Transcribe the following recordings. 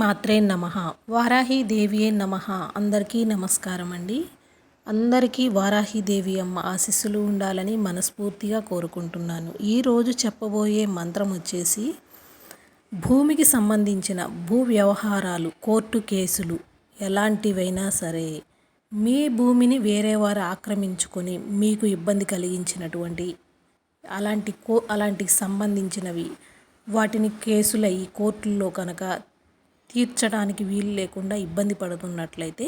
మాత్రే నమ. వారాహిదేవియే నమ. అందరికీ నమస్కారం అండి. అందరికీ వారాహిదేవి అమ్మ ఆశీస్సులు ఉండాలని మనస్ఫూర్తిగా కోరుకుంటున్నాను. ఈరోజు చెప్పబోయే మంత్రం వచ్చేసి భూమికి సంబంధించిన భూ వ్యవహారాలు కోర్టు కేసులు ఎలాంటివైనా సరే మీ భూమిని వేరే వారు ఆక్రమించుకొని మీకు ఇబ్బంది కలిగించినటువంటి అలాంటి కో అలాంటికి సంబంధించినవి వాటిని కేసులయ్యి కోర్టుల్లో కనుక తీర్చడానికి వీలు లేకుండా ఇబ్బంది పడుతున్నట్లయితే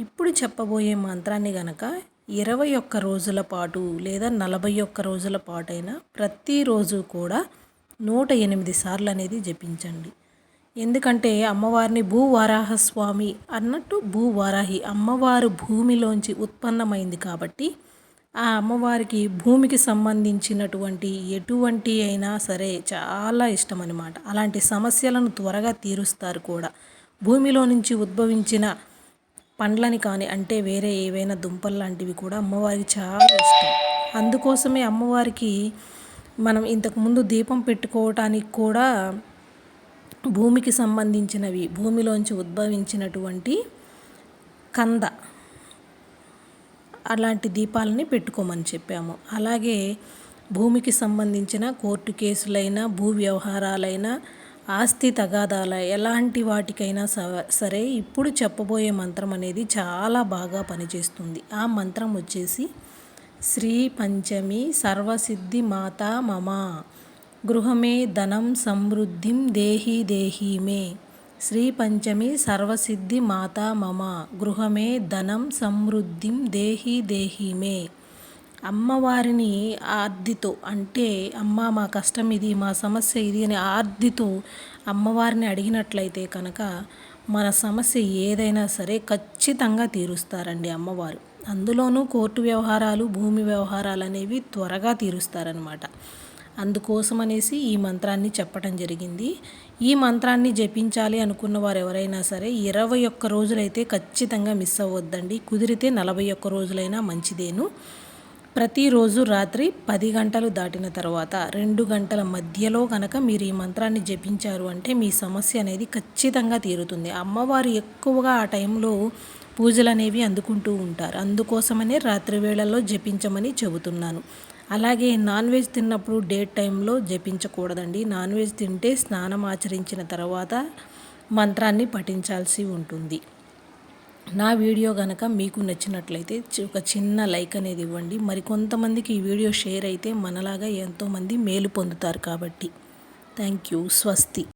ఇప్పుడు చెప్పబోయే మంత్రాన్ని గనక ఇరవై ఒక్క రోజుల పాటు లేదా నలభై ఒక్క రోజుల పాటైనా ప్రతిరోజు కూడా నూట ఎనిమిది సార్లు అనేది జపించండి. ఎందుకంటే అమ్మవారిని భూవారాహస్వామి అన్నట్టు భూవారాహి అమ్మవారు భూమిలోంచి ఉత్పన్నమైంది కాబట్టి ఆ అమ్మవారికి భూమికి సంబంధించినటువంటి ఎటువంటి అయినా సరే చాలా ఇష్టం అనమాట అలాంటి సమస్యలను త్వరగా తీరుస్తారు కూడా. భూమిలో నుంచి ఉద్భవించిన పండ్లని కానీ అంటే వేరే ఏవైనా దుంపలు లాంటివి కూడా అమ్మవారికి చాలా ఇష్టం. అందుకోసమే అమ్మవారికి మనం ఇంతకుముందు దీపం పెట్టుకోవటానికి కూడా భూమికి సంబంధించినవి భూమిలోంచి ఉద్భవించినటువంటి కంద అలాంటి దీపాలని పెట్టుకోమని చెప్పాము. అలాగే భూమికి సంబంధించిన కోర్టు కేసులైనా భూ వ్యవహారాలైనా ఆస్తి తగాదాల ఎలాంటి వాటికైనా సరే ఇప్పుడు చెప్పబోయే మంత్రం అనేది చాలా బాగా పనిచేస్తుంది. ఆ మంత్రం వచ్చేసి శ్రీ పంచమి సర్వసిద్ధి మాత మమ గృహమే ధనం సమృద్ధిం దేహి దేహి మే శ్రీ పంచమి సర్వసిద్ధి మాతా మమ గృహమే ధనం సమృద్ధిం దేహి దేహి మే. అమ్మవారిని ఆర్దితో అంటే అమ్మ మా కష్టం ఇది మా సమస్య ఇది అని ఆర్దితో అమ్మవారిని అడిగినట్లయితే కనుక మన సమస్య ఏదైనా సరే ఖచ్చితంగా తీరుస్తారండి అమ్మవారు. అందులోనూ కోర్టు వ్యవహారాలు భూమి వ్యవహారాలు అనేవి త్వరగా తీరుస్తారనమాట అందుకోసం అనేసి ఈ మంత్రాన్ని చెప్పడం జరిగింది. ఈ మంత్రాన్ని జపించాలి అనుకున్న వారు ఎవరైనా సరే ఇరవై ఒక్క రోజులైతే ఖచ్చితంగా మిస్ అవ్వద్దండి. కుదిరితే నలభై ఒక్క రోజులైనా మంచిదేను. ప్రతిరోజు రాత్రి పది గంటలు దాటిన తర్వాత రెండు గంటల మధ్యలో కనుక మీరు ఈ మంత్రాన్ని జపించారు అంటే మీ సమస్య అనేది ఖచ్చితంగా తీరుతుంది. అమ్మవారు ఎక్కువగా ఆ టైంలో పూజలు అనేవి అందుకుంటూ ఉంటారు. అందుకోసమనే రాత్రి వేళల్లో జపించమని చెబుతున్నాను. అలాగే నాన్ వెజ్ తిన్నప్పుడు డే టైంలో జపించకూడదండి. నాన్ వెజ్ తింటే స్నానం ఆచరించిన తర్వాత మంత్రాన్ని పఠించాల్సి ఉంటుంది. నా వీడియో కనుక మీకు నచ్చినట్లయితే ఒక చిన్న లైక్ అనేది ఇవ్వండి. మరి కొంతమందికి ఈ వీడియో షేర్ అయితే మనలాగా ఎంతోమంది మేలు పొందుతారు కాబట్టి. Thank you. స్వస్తి.